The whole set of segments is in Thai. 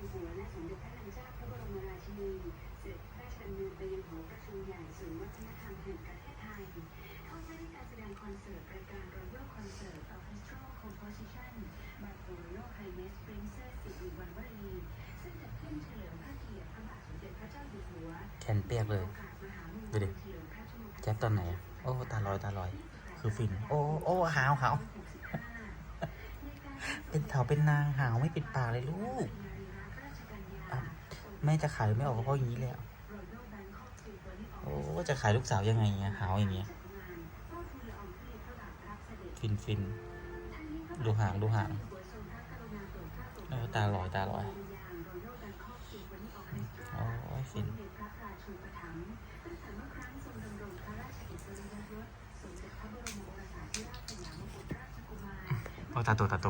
อยู่หัวและสมเด็จพระนางเจ้าพระบรมราชินีเสด็จพระราชดำเนินไปยังหอประชุมใหญ่ศูนย์วัฒนธรรมแห่งประเทศไทย เข้าใช้ในการแสดงคอนเสิร์ตรายการ Royal Concert Orchestral Composition by the Royal Highness Princess สิริวัณวรีซึ่งจัดขึ้นเฉลิมพระเกียรติพระบาทสมเด็จพระเจ้าอยู่หัวแขนเปียกเลยโอกาสมหามงคดูลดิเฉลิมพระชนมพรรษาแจ๊บตอนไหนอะโอ้ตาลอยตาลอย คือฟิน โอ้โอ้หาวหาวเป็นเถาเป็นนางหาวไม่ปิดปากเลยลูกอะ แม่จะขายไม่ออกก็เพราะอย่างนี้เลยอะโอ้จะขายลูกสาวยังไงอะหาวอย่างเงี้ยฟินฟินดูหางดูหางโอ้ตาลอยตาลอยโอ้ยฟินโอ้ตาโตตาโต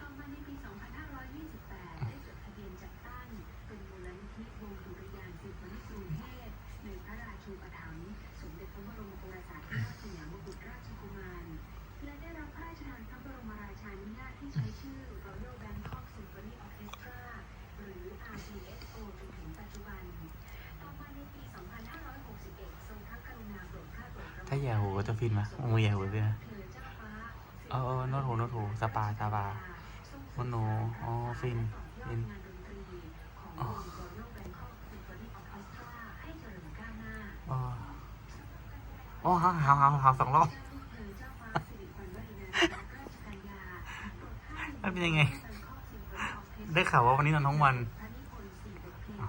ต่อมาในปี 2528 ได้จดทะเบียนจัดตั้งเป็นมูลนิธิวงดุริยางค์ศิลปนิกรุงเทพในพระราชูปถัมภ์สมเด็จพระบรมโอรสาธิราชสยามกุฎราชกุมาร และได้รับพระราชทานพระบรมราชานุญาตที่ใช้ชื่อ Royal Bangkok Symphony Orchestra หรือ RBSO จนถึงปัจจุบัน ต่อมาในปี 2561 ทรงพระกรุณาโปรดเกล้าโปรดกระหม่อม ถ้าแย่หูก็จะฟินไหมโอ้ยแย่หูด้วยนะเธอเจ้าฟ้าเออเออโนตหูโนตหูสปาสปาโอ้โนอ๋อฟินฟินอ๋อโอ้หาวหาวหาวหาสองรอบมันเป็นยังไง ได้ข่าวว่าวันนี้นอนทั้งวันอ้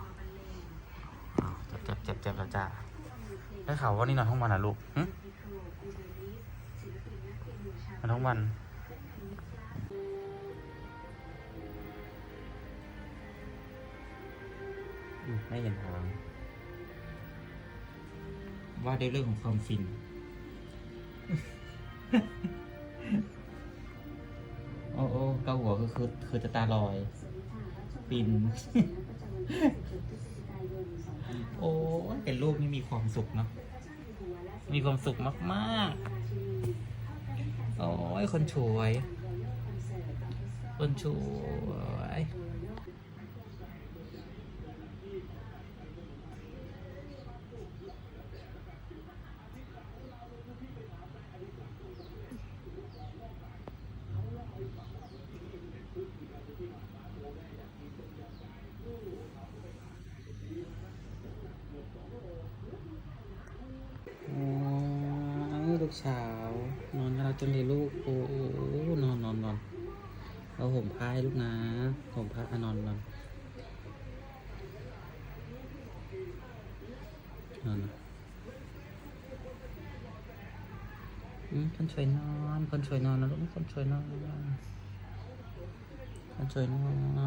าวเจ็บเจ็บเจ็บแล้วจ้า ได้ข่าวว่านนี้นอนทั้งวันอะลูกนอนทั้งวันไม่เห็นทางว่าในเรื่องของความฟิน โอ้โอ้เกาหัวก็คือคือจะตาลอย ฟิน ลูกนี่มีความสุขเนาะมีความสุขมากๆ โอ้ยคนสวย คนสวย โอ้ยลู กสาว นอนกับเราจนเลยลูก โอ้โหนอนนอนนอนเราห่มผ้าให้ลูกนะห่มผ้านอนนอนนอนอืมคนช่วยนอน คนช่วยนอนนะลูกคนช่วยนอนคนช่วยนอน